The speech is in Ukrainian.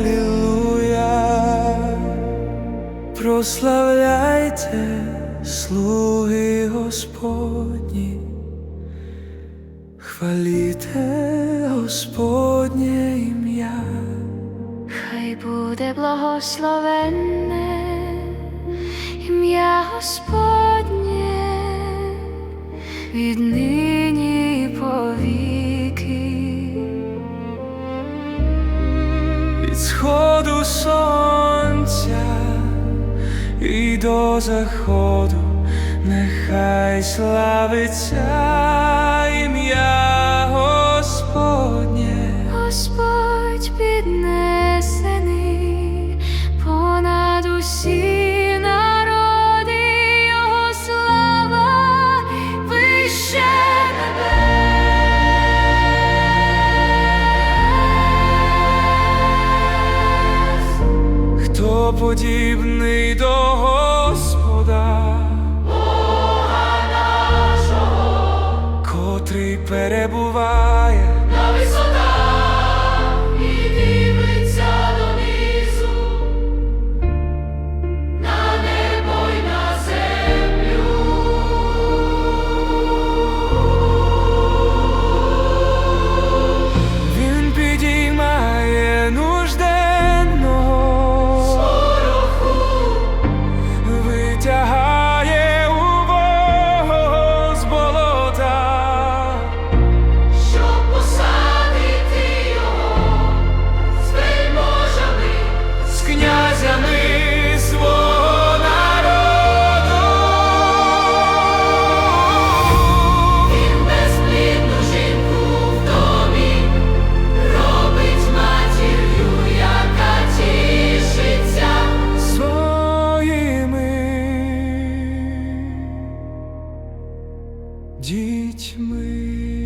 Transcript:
Алілуя, прославляйте слуги Господні, хваліте Господнє ім'я, хай буде благословенне ім'я Господнє. Від. Сходу сонця і до заходу, нехай славиться ім'я Господнє, Господь піднесений подібний до Господа, котрий перебуває дітьми.